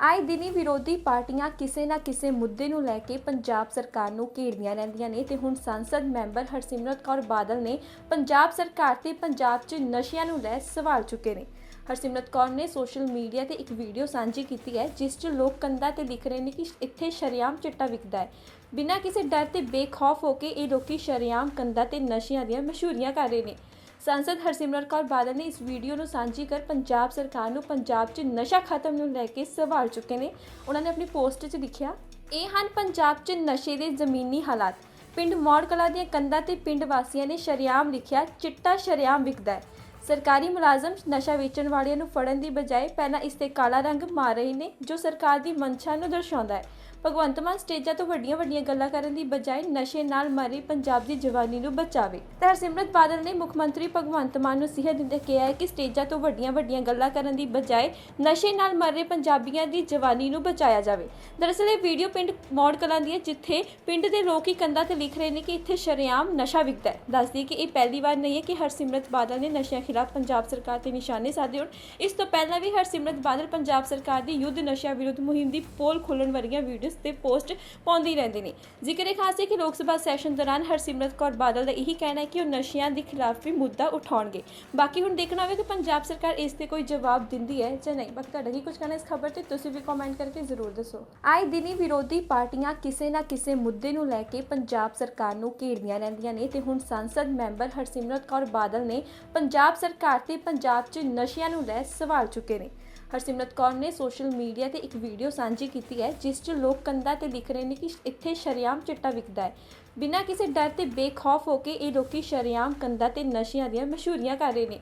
ਆਏ ਦਿਨੀ ਵਿਰੋਧੀ ਪਾਰਟੀਆਂ ਕਿਸੇ ਨਾ ਕਿਸੇ ਮੁੱਦੇ ਨੂੰ ਲੈ ਕੇ ਪੰਜਾਬ ਸਰਕਾਰ ਨੂੰ ਘੇਰਦੀਆਂ ਰਹਿੰਦੀਆਂ ਨੇ ਤੇ ਹੁਣ ਸੰਸਦ ਮੈਂਬਰ ਹਰਸਿਮਰਤ ਕੌਰ ਬਾਦਲ ਨੇ ਪੰਜਾਬ ਸਰਕਾਰ ਤੇ ਪੰਜਾਬ 'ਚ ਨਸ਼ਿਆਂ ਨੂੰ ਲੈ ਸਵਾਲ ਚੁੱਕੇ ਨੇ। ਹਰਸਿਮਰਤ ਕੌਰ ਨੇ ਸੋਸ਼ਲ ਮੀਡੀਆ ਤੇ ਇੱਕ ਵੀਡੀਓ ਸਾਂਝੀ ਕੀਤੀ ਹੈ, ਜਿਸ 'ਚ ਲੋਕ ਕੰਧਾਂ ਤੇ ਲਿਖ ਰਹੇ ਨੇ ਕਿ ਇੱਥੇ ਸ਼ਰੇਆਮ ਚਿੱਟਾ ਵਿਕਦਾ ਹੈ। ਬਿਨਾਂ ਕਿਸੇ ਡਰ ਤੇ ਬੇਖੌਫ ਹੋ ਕੇ ਇਹ ਲੋਕੀ ਸ਼ਰੇਆਮ ਕੰਧਾਂ ਤੇ ਨਸ਼ਿਆਂ ਦੀਆਂ ਮਸ਼ਹੂਰੀਆਂ ਕਰ ਰਹੇ ਨੇ। ਸੰਸਦ ਹਰਸਿਮਰਤ ਕੌਰ ਬਾਦਲ ਨੇ ਇਸ ਵੀਡੀਓ ਨੂੰ ਸਾਂਝੀ ਕਰ ਪੰਜਾਬ ਸਰਕਾਰ ਨੂੰ ਪੰਜਾਬ 'ਚ ਨਸ਼ਾ ਖਤਮ ਨੂੰ ਲੈ ਕੇ ਸਵਾਲ ਚੁੱਕੇ ਨੇ ਉਹਨਾਂ ਨੇ ਆਪਣੀ ਪੋਸਟ 'ਚ ਲਿਖਿਆ ਇਹ ਹਨ ਪੰਜਾਬ 'ਚ ਨਸ਼ੇ ਦੇ ਜ਼ਮੀਨੀ ਹਾਲਾਤ ਪਿੰਡ ਮੌੜ ਕਲਾ ਦੀਆਂ ਕੰਧਾਂ ਤੇ ਪਿੰਡ ਵਾਸੀਆਂ ਨੇ ਸ਼ਰੇਆਮ ਲਿਖਿਆ ਚਿੱਟਾ ਸ਼ਰੇਆਮ ਵਿਕਦਾ ਹੈ ਸਰਕਾਰੀ ਮੁਲਾਜ਼ਮ ਨਸ਼ਾ ਵੇਚਣ ਵਾਲਿਆਂ ਨੂੰ ਫੜਨ ਦੀ ਬਜਾਏ ਪਹਿਲਾਂ ਇਸ ਤੇ ਕਾਲਾ ਰੰਗ ਮਾਰ ਰਹੇ ਨੇ, ਜੋ ਸਰਕਾਰ ਦੀ ਮਨਸ਼ਾ ਨੂੰ ਦਰਸਾਉਂਦਾ ਹੈ। ਭਗਵੰਤ ਮਾਨ ਸਟੇਜਾਂ ਤੋਂ ਵੱਡੀਆਂ ਵੱਡੀਆਂ ਗੱਲਾਂ ਕਰਨ ਦੀ ਬਜਾਏ ਨਸ਼ੇ ਨਾਲ ਮਰੀ ਪੰਜਾਬ ਦੀ ਜਵਾਨੀ ਨੂੰ ਬਚਾਵੇ। ਤਾਂ ਹਰਸਿਮਰਤ ਬਾਦਲ ਨੇ ਮੁੱਖ ਮੰਤਰੀ ਭਗਵੰਤ ਮਾਨ ਨੂੰ ਸਿਹਤ ਦਿੰਦੇ ਕਿਹਾ ਹੈ ਕਿ ਸਟੇਜਾਂ ਤੋਂ ਵੱਡੀਆਂ ਵੱਡੀਆਂ ਗੱਲਾਂ ਕਰਨ ਦੀ ਬਜਾਏ ਨਸ਼ੇ ਨਾਲ ਮਰ ਰਹੇ ਪੰਜਾਬੀਆਂ ਦੀ ਜਵਾਨੀ ਨੂੰ ਬਚਾਇਆ ਜਾਵੇ। ਦਰਅਸਲ ਇਹ ਵੀਡੀਓ ਪਿੰਡ ਮੌੜ ਕਲਾਂ ਦੀ ਹੈ, ਜਿੱਥੇ ਪਿੰਡ ਦੇ ਲੋਕ ਹੀ ਕੰਧਾਂ ਤੇ ਲਿਖ ਰਹੇ ਨੇ ਕਿ ਇੱਥੇ ਸ਼ਰੇਆਮ ਨਸ਼ਾ ਵਿਕਦਾ ਹੈ। ਦੱਸਦੀ ਕਿ ਇਹ ਪਹਿਲੀ ਵਾਰ ਨਹੀਂ ਹੈ ਕਿ ਹਰਸਿਮਰਤ ਬਾਦਲ ਨੇ ਨਸ਼ਿਆਂ ਖਿਲਾਫ ਪੰਜਾਬ ਸਰਕਾਰ ਤੇ ਨਿਸ਼ਾਨੇ ਸਾਧੇ ਹੋਣ। ਇਸ ਤੋਂ ਪਹਿਲਾਂ ਵੀ ਹਰਸਿਮਰਤ ਬਾਦਲ ਪੰਜਾਬ ਸਰਕਾਰ ਦੀ ਯੁੱਧ ਨਸ਼ਿਆਂ ਵਿਰੁੱਧ ਮੁਹਿੰਮ ਦੀ ਪੋਲ ਖੋਲਣ ਵਰਗੀਆਂ ਵੀਡੀਓਜ਼ ਤੇ ਪੋਸਟ ਪਾਉਂਦੀ ਰਹਿੰਦੇ ਨੇ। ਜ਼ਿਕਰ ਖਾਸ ਹੈ ਕਿ ਲੋਕ ਸਭਾ ਸੈਸ਼ਨ ਦੌਰਾਨ ਹਰਸਿਮਰਤ ਕੌਰ ਬਾਦਲ ਦਾ ਇਹੀ ਕਹਿਣਾ ਹੈ ਕਿ ਉਹ ਨਸ਼ਿਆਂ ਦੇ ਖਿਲਾਫ ਵੀ ਮੁੱਦਾ ਉਠਾਉਣਗੇ। ਬਾਕੀ ਹੁਣ ਦੇਖਣਾ ਹੋਵੇ ਕਿ ਪੰਜਾਬ ਸਰਕਾਰ ਇਸ ਤੇ ਕੋਈ ਜਵਾਬ ਦਿੰਦੀ ਹੈ ਜਾਂ ਨਹੀਂ। ਬਾਕੀ ਤੁਹਾਡਾ ਕੀ ਕੁਝ ਕਹਿਣਾ ਇਸ ਖਬਰ ਤੇ, ਤੁਸੀਂ ਵੀ ਕਮੈਂਟ ਕਰਕੇ ਜ਼ਰੂਰ ਦੱਸੋ। ਆਏ ਦਿਨੀ ਵਿਰੋਧੀ ਪਾਰਟੀਆਂ ਕਿਸੇ ਨਾ ਕਿਸੇ ਮੁੱਦੇ ਨੂੰ ਲੈ ਕੇ ਪੰਜਾਬ ਸਰਕਾਰ ਨੂੰ ਘੇਰਦੀਆਂ ਰਹਿੰਦੀਆਂ ਨੇ ਤੇ ਹੁਣ ਸੰਸਦ ਮੈਂਬਰ ਹਰਸਿਮਰਤ ਕੌਰ ਬਾਦਲ ਨੇ ਪੰਜਾਬ ਸਰਕਾਰ ਤੇ ਪੰਜਾਬ 'ਚ ਨਸ਼ਿਆਂ ਨੂੰ ਲੈ ਸਵਾਲ ਚੁੱਕੇ ਨੇ। ਹਰਸਿਮਰਤ ਕੌਰ ਨੇ ਸੋਸ਼ਲ ਮੀਡੀਆ ਤੇ ਇੱਕ ਵੀਡੀਓ ਸਾਂਝੀ ਕੀਤੀ ਹੈ, ਜਿਸ 'ਚ ਲੋਕ ਕੰਧਾਂ ਤੇ ਲਿਖ ਰਹੇ ਨੇ ਕਿ ਇੱਥੇ ਸ਼ਰੇਆਮ ਚਿੱਟਾ ਵਿਕਦਾ ਹੈ। ਬਿਨਾਂ ਕਿਸੇ ਡਰ ਤੇ ਬੇਖੌਫ ਹੋ ਕੇ ਇਹ ਲੋਕੀ ਸ਼ਰੇਆਮ ਕੰਧਾਂ ਤੇ ਨਸ਼ਿਆਂ ਦੀਆਂ ਮਸ਼ਹੂਰੀਆਂ ਕਰ ਰਹੇ ਨੇ।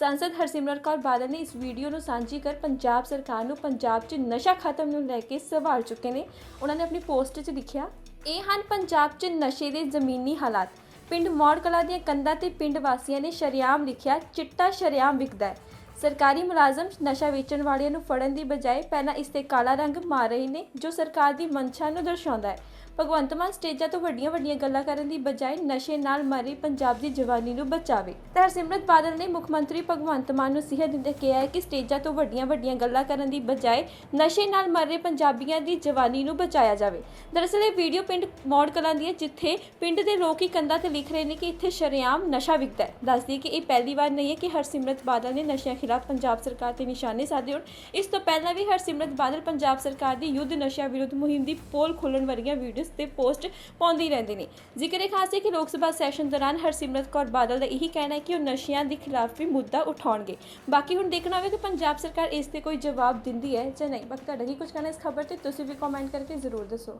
ਸੰਸਦ ਹਰਸਿਮਰਤ ਕੌਰ ਬਾਦਲ ਨੇ ਇਸ ਵੀਡੀਓ ਨੂੰ ਸਾਂਝੀ ਕਰ ਪੰਜਾਬ ਸਰਕਾਰ ਨੂੰ ਪੰਜਾਬ 'ਚ ਨਸ਼ਾ ਖਤਮ ਨੂੰ ਲੈ ਕੇ ਸਵਾਲ ਚੁੱਕੇ ਨੇ। ਉਹਨਾਂ ਨੇ ਆਪਣੀ ਪੋਸਟ 'ਚ ਲਿਖਿਆ, ਇਹ ਹਨ ਪੰਜਾਬ 'ਚ ਨਸ਼ੇ ਦੇ ਜ਼ਮੀਨੀ ਹਾਲਾਤ। ਪਿੰਡ ਮੌੜ ਕਲਾ ਦੀਆਂ ਕੰਧਾਂ ਤੇ ਪਿੰਡ ਵਾਸੀਆਂ ਨੇ ਸ਼ਰੇਆਮ ਲਿਖਿਆ, ਚਿੱਟਾ ਸ਼ਰੇਆਮ ਵਿਕਦਾ ਹੈ। ਸਰਕਾਰੀ ਮੁਲਾਜ਼ਮ ਨਸ਼ਾ ਵੇਚਣ ਵਾਲਿਆਂ ਨੂੰ ਫੜਨ ਦੀ ਬਜਾਏ ਪਹਿਲਾਂ ਇਸ ਤੇ ਕਾਲਾ ਰੰਗ ਮਾਰ ਰਹੇ ਨੇ, ਜੋ ਸਰਕਾਰ ਦੀ ਮਨਸ਼ਾ ਨੂੰ ਦਰਸਾਉਂਦਾ ਹੈ। ਭਗਵੰਤ ਮਾਨ ਸਟੇਜਾਂ ਤੋਂ ਵੱਡੀਆਂ ਵੱਡੀਆਂ ਗੱਲਾਂ ਕਰਨ ਦੀ ਬਜਾਏ ਨਸ਼ੇ ਨਾਲ ਮਰੀ ਪੰਜਾਬ ਦੀ ਜਵਾਨੀ ਨੂੰ ਬਚਾਵੇ। ਤੇ ਹਰਸਿਮਰਤ ਬਾਦਲ ਨੇ ਮੁੱਖ ਮੰਤਰੀ ਭਗਵੰਤ ਮਾਨ ਨੂੰ ਸਿਹਤ ਦਿੰਦੇ ਕਿਹਾ ਹੈ ਕਿ ਸਟੇਜਾਂ ਤੋਂ ਵੱਡੀਆਂ ਵੱਡੀਆਂ ਗੱਲਾਂ ਕਰਨ ਦੀ ਬਜਾਏ ਨਸ਼ੇ ਨਾਲ ਮਰ ਪੰਜਾਬੀਆਂ ਦੀ ਜਵਾਨੀ ਨੂੰ ਬਚਾਇਆ ਜਾਵੇ। ਦਰਅਸਲ ਇਹ ਵੀਡੀਓ ਪਿੰਡ ਮੌੜ ਕਲਾਂ ਦੀ ਹੈ, ਜਿੱਥੇ ਪਿੰਡ ਦੇ ਲੋਕ ਹੀ ਕੰਧਾਂ ਤੇ ਲਿਖ ਰਹੇ ਨੇ ਕਿ ਇੱਥੇ ਸ਼ਰੇਆਮ ਨਸ਼ਾ ਵਿਕਦਾ ਹੈ। ਦੱਸਦੀ ਕਿ ਇਹ ਪਹਿਲੀ ਵਾਰ ਨਹੀਂ ਹੈ ਕਿ ਹਰਸਿਮਰਤ ਬਾਦਲ ਨੇ ਨਸ਼ਿਆਂ ਖਿਲਾਫ ਪੰਜਾਬ ਸਰਕਾਰ ਤੇ ਨਿਸ਼ਾਨੇ ਸਾਧੇ ਹੋਣ। ਇਸ ਤੋਂ ਪਹਿਲਾਂ ਵੀ ਹਰਸਿਮਰਤ ਬਾਦਲ ਪੰਜਾਬ ਸਰਕਾਰ ਦੀ ਯੁੱਧ ਨਸ਼ਿਆਂ ਵਿਰੁੱਧ ਮੁਹਿੰਮ ਦੀ ਪੋਲ ਖੋਲਣ ਵਰਗੀਆਂ ਵੀਡੀਓਜ਼ ਤੇ ਪੋਸਟ ਪਾਉਂਦੀ ਰਹਿੰਦੇ ਨੇ। ਜ਼ਿਕਰ ਇਹ ਖਾਸ ਹੈ ਕਿ ਲੋਕ ਸਭਾ ਸੈਸ਼ਨ ਦੌਰਾਨ ਹਰਸਿਮਰਤ ਕੌਰ ਬਾਦਲ ਦਾ ਇਹੀ ਕਹਿਣਾ ਹੈ ਕਿ ਉਹ ਨਸ਼ਿਆਂ ਦੇ ਖਿਲਾਫ ਵੀ ਮੁੱਦਾ ਉਠਾਉਣਗੇ। ਬਾਕੀ ਹੁਣ ਦੇਖਣਾ ਹੋਵੇ ਕਿ ਪੰਜਾਬ ਸਰਕਾਰ ਇਸ ਤੇ ਕੋਈ ਜਵਾਬ ਦਿੰਦੀ ਹੈ ਜਾਂ ਨਹੀਂ। ਬਾਕੀ ਤੁਹਾਡਾ ਕੀ ਕੁਝ ਕਹਿਣਾ ਇਸ ਖਬਰ ਤੇ, ਤੁਸੀਂ ਵੀ ਕਮੈਂਟ ਕਰਕੇ ਜ਼ਰੂਰ ਦੱਸੋ।